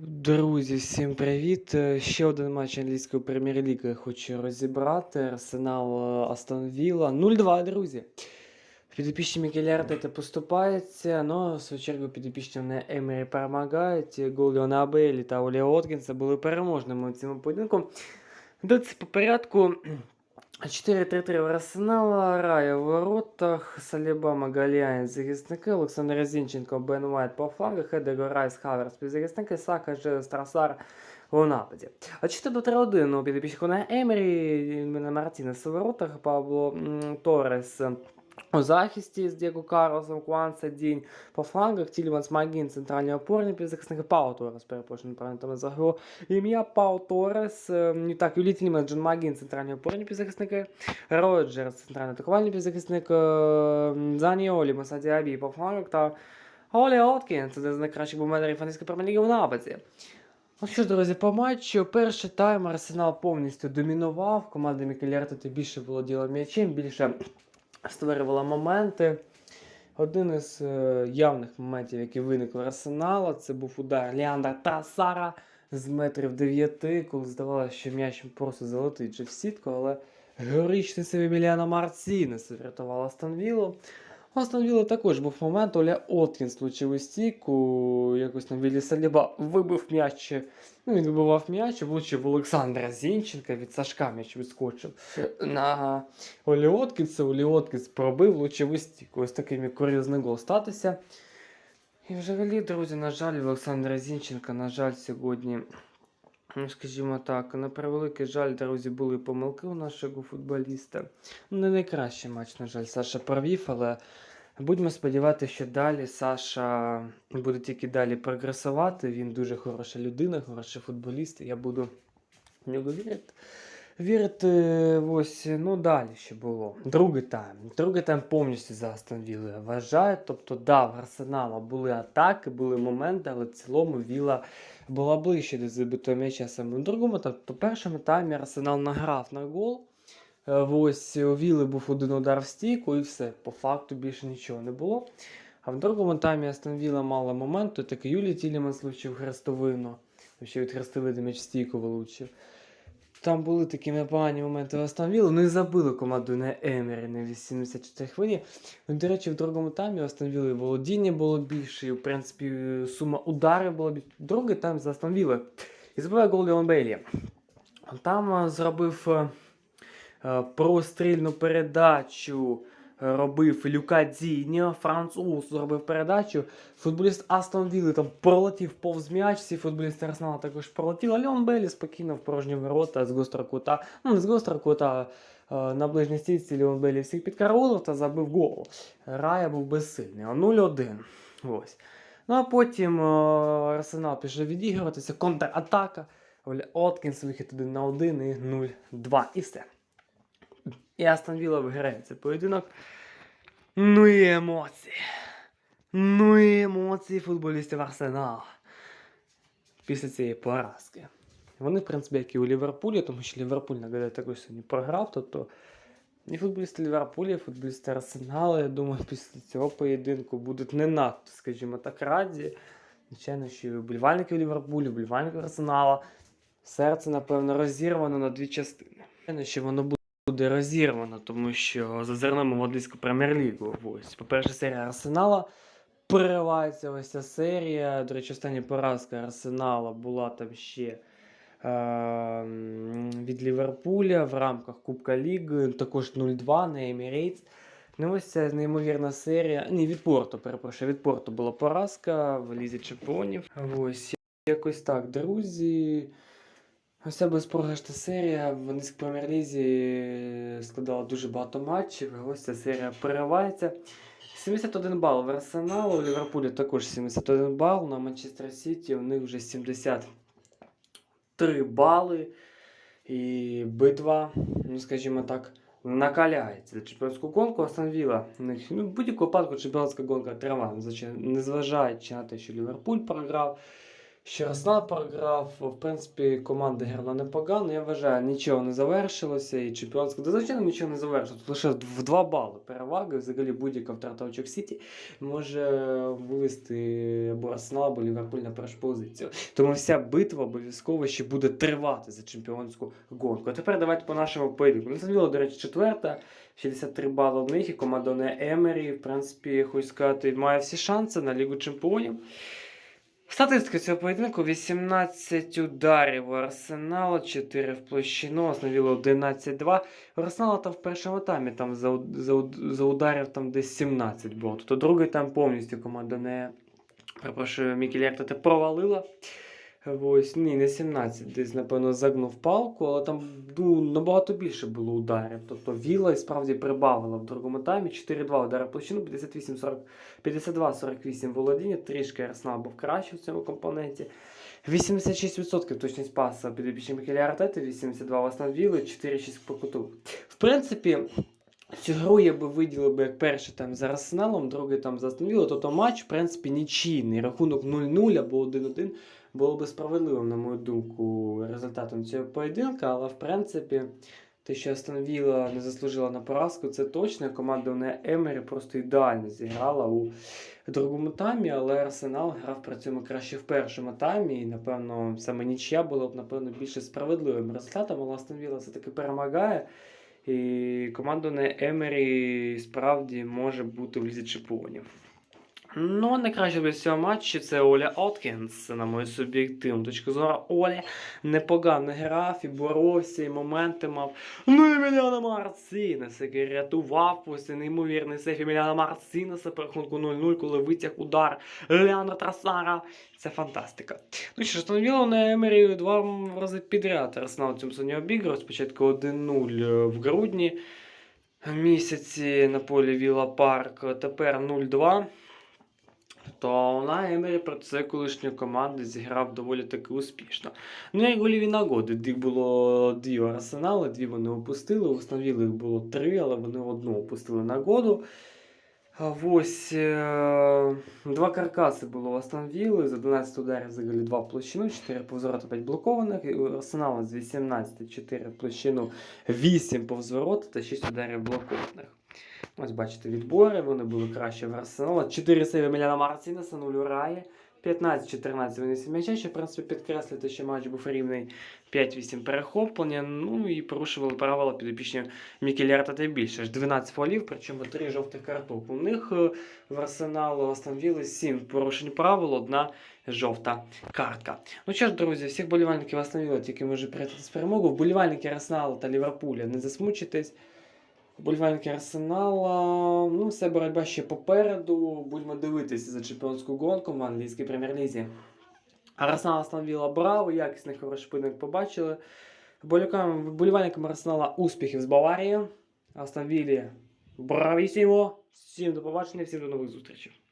Друзі, всім привіт! Е, Ще один матч англійської прем'єр-ліги хочу розібрати. Арсенал е, Астон Вілла 0-2, друзі. Підопічні Мікель Артета поступається, але в свою чергу підопічні не Емері перемагають. Гол Леона Абелі та Олі Откінса були переможними у цьому поєдинку. Дивіться по порядку. 4-3-3 в Арсенала, Рая в воротах, Саліба Магаліян захисники, Олександр Зінченко, Бен Уайт по флангах, Едего Райс, Хаверс півзахисники, Сака, Же, Трасар у нападі. А 4 3 1 у підопічку на Емері, Мартінес у воротах, Пабло Торес. У захисті з Дієго Карлосом, Куанса Дінь по флангах, Тільманс Магін, центральні опорні півзахисники, Пау Торрес, перепрошую, неправильно там загру. Ім'я Пау Торрес, е, так, Юлі Тільман, Джон Магін, центральні опорні півзахисники, Роджерс, центральний атакувальний півзахисник, е, Заніолі, Масаді Абі по флангах та Олі Откінс, один з найкращих бомбардерів фанатської прем'єр-ліги в нападі. Ну що ж, друзі, по матчу перший тайм Арсенал повністю домінував. Команда Мікель Артета більше володіла м'ячем, більше створювала моменти. Один із е, явних моментів, який виникли в Арсенала, це був удар Ліандра Трасара з метрів 9, коли здавалося, що м'яч просто залетить вже в сітку, але героїчний себе Міліана Марцінес врятувала Астон Вілли також був момент, Оля Откінс влучив у стійку, якось там Віллі Саліба вибив м'яч, ну він вибивав м'яч, влучив Олександра Зінченка, від Сашка м'яч відскочив на Олі Откінса, Олі Откінс пробив, влучив у стійку. Ось такий міг курйозний гол статися. І взагалі, друзі, на жаль, Олександра Зінченка, на жаль, сьогодні, скажімо так, на превеликий жаль, друзі, були помилки у нашого футболіста. Ну, Не найкращий матч, на жаль, Саша провів, але будьмо сподіватися, що далі Саша буде тільки далі прогресувати. Він дуже хороша людина, хороший футболіст. Я буду в нього вірити. Вірити, ось, ну далі ще було. Другий тайм. Другий тайм повністю за Астон Вілли вважаю. Тобто, да, в Арсенала були атаки, були моменти, але в цілому Віла була ближче до забитого м'яча саме в другому. Тобто, в першому таймі Арсенал награв на гол. Е, Ось у Віли був один удар в стійку і все. По факту більше нічого не було. А в другому таймі Астон Вілла мала момент, то таки Юлій Тіліманс влучив хрестовину. Ще від хрестовини м'яч стійку вилучив. Там були такі непогані моменти Астон Віллу. Ну і забили команду на Емері на 84 хвилині. Ну, до речі, в другому таймі Астон Вілли володіння було більше, і, в принципі, сума ударів була більше. Другий тайм за Астон Вілли. І забиває гол Леон Бейлі. Там зробив е, е, прострільну передачу. Робив Люка Дзіньо, француз зробив передачу. Футболіст Астон Вілли там пролетів повз м'яч, всі футболісти Арсенала також пролетіли. Леон Беллі спокійно в порожні ворота з гострого кута. Ну, не з гострого кута е, на ближній стійці Леон Беллі всіх підкараулив та забив гол. Рая був безсильний. 0-1. Ось. Ну а потім Арсенал пішов відігруватися, контратака. Откінс вихід 1 на 1 і 0-2. І все. І Астон Вілла виграє цей поєдинок. Ну і емоції. Ну і емоції футболістів Арсенала після цієї поразки. Вони, в принципі, як і у Ліверпулі, тому що Ліверпуль, нагадаю, також сьогодні програв. Тобто і футболісти Ліверпуля, і футболісти Арсенала, я думаю, після цього поєдинку будуть не надто, скажімо так, раді. Звичайно, що і вболівальники Ліверпулю, вболівальники Арсенала. Серце, напевно, розірвано на дві частини. Звичайно, що воно буде розірвано, тому що зазирнемо в англійську прем'єр-лігу. Ось, по-перше, серія Арсенала переривається ось ця серія. До речі, остання поразка Арсенала була там ще е, від Ліверпуля в рамках Кубка Ліги, також 0-2 на Емірейтс. Ну, ось ця неймовірна серія. Ні, від Порту, перепрошую, від Порту була поразка в Лізі Чемпіонів. Ось якось так, друзі. Ось ця безпрограшна серія в англійській прем'єр-лізі складала дуже багато матчів. Ось ця серія переривається. 71 бал в Арсеналу, у Ліверпулі також 71 бал, на Манчестер Сіті у них вже 73 бали. І битва, ну скажімо так, накаляється. За чемпіонську гонку них, Ну, в будь-якому випадку чемпіонська гонка звичайно, незважаючи на те, що Ліверпуль програв, що Арсенал програв. В принципі, команда грала непогано. Я вважаю, нічого не завершилося. І чемпіонська, да, звичайно, нічого не завершилося. Лише в 2 бали переваги. Взагалі будь-яка втрата очок Сіті може вивести або Арсенал, або Ліверпуль на першу позицію. Тому вся битва обов'язково ще буде тривати за чемпіонську гонку. А тепер давайте по нашому поєдинку. Несаділо, до речі, четверта. 63 бали в них і команда не Емері, в принципі, хочу сказати, має всі шанси на Лігу Чемпіонів. Статистика цього поєдинку 18 ударів у Арсенала, 4 в площину, основіло 11-2. У Арсенала там в першому таймі там за, за, за ударів там десь 17 було. Тобто другий там повністю команда не перепрошую, Мікель Артета провалила. Ось, ні, не 17, десь, напевно, загнув палку, але там ну, набагато більше було ударів. Тобто Віла і справді прибавила в другому таймі 4-2 удари площину, 58-40, 52-48 володіння, трішки Арсенал був краще в цьому компоненті. 86% точність паса підопічні Мікеля Артети, 82 Астон Вілли, 4-6 по куту. В принципі, Цю гру я би виділив би як перший там за Арсеналом, другий там за Астон Віллою, тобто матч, в принципі, нічийний. Рахунок 0-0 або 1-1 було би справедливим, на мою думку, результатом цього поєдинка, але в принципі, те, що Астон Вілла не заслужила на поразку, це точно. Команда не Емері просто ідеально зіграла у другому таймі, але Арсенал грав при цьому краще в першому таймі. І, напевно, саме нічия була б, напевно, більше справедливим результатом, але Астон Вілла все-таки перемагає. І не Емері справді може бути в лізі чемпіонів. Ну, найкраще без цього матчу це Оля Откінс, на мою суб'єктивну точку зору. Оля непогано грав і боровся, і моменти мав. Ну, Еміліана Марцінес, який рятував ось неймовірний сейф Еміліана Марцінеса по рахунку 0-0, коли витяг удар Леандра Трасара. Це фантастика. Ну що ж, встановило на Емері два рази підряд. Арсенал цьому сезоні обіграв. Спочатку 1-0 в грудні місяці на полі Віла Парк, тепер 0-2. То на Емері проти цієї колишньої команди зіграв доволі таки успішно. Ну, як голіві нагоди. Їх було дві Арсенали, дві вони опустили. Установили їх було три, але вони одну опустили нагоду. Ось е, два каркаси було у Астон Вілли, з 11 ударів взагалі 2 в площину, 4 повзворота, 5 блокованих. І у Арсенала з 18 4 в площину, 8 повзворота та 6 ударів блокованих. Ось бачите, відбори, вони були краще в Арсенала. 4 сейви Міляна Марцінеса, 0 у Раї. 15-14 вони м'яча, що в принципі підкреслити, що матч був рівний 5-8 перехоплення. Ну і порушували правила підопічні Мікелярта та більше. Аж 12 фолів, причому 3 жовтих карток. У них е, в Арсеналу встановили 7 порушень правил, одна жовта картка. Ну що ж, друзі, всіх болівальників встановили, тільки може приїхати з перемогу. Вболівальники Арсеналу та Ліверпуля, не засмучитесь. Вболівальники Арсенала, ну, все боротьба ще попереду. Будемо дивитися за чемпіонську гонку в англійській прем'єр-лізі. Арсенал становила браво, якісний хороший поєдинок побачили. Вболівальникам Арсенала успіхів з Баварії. Астон Віллі бравісімо. Всім до побачення, всім до нових зустрічей.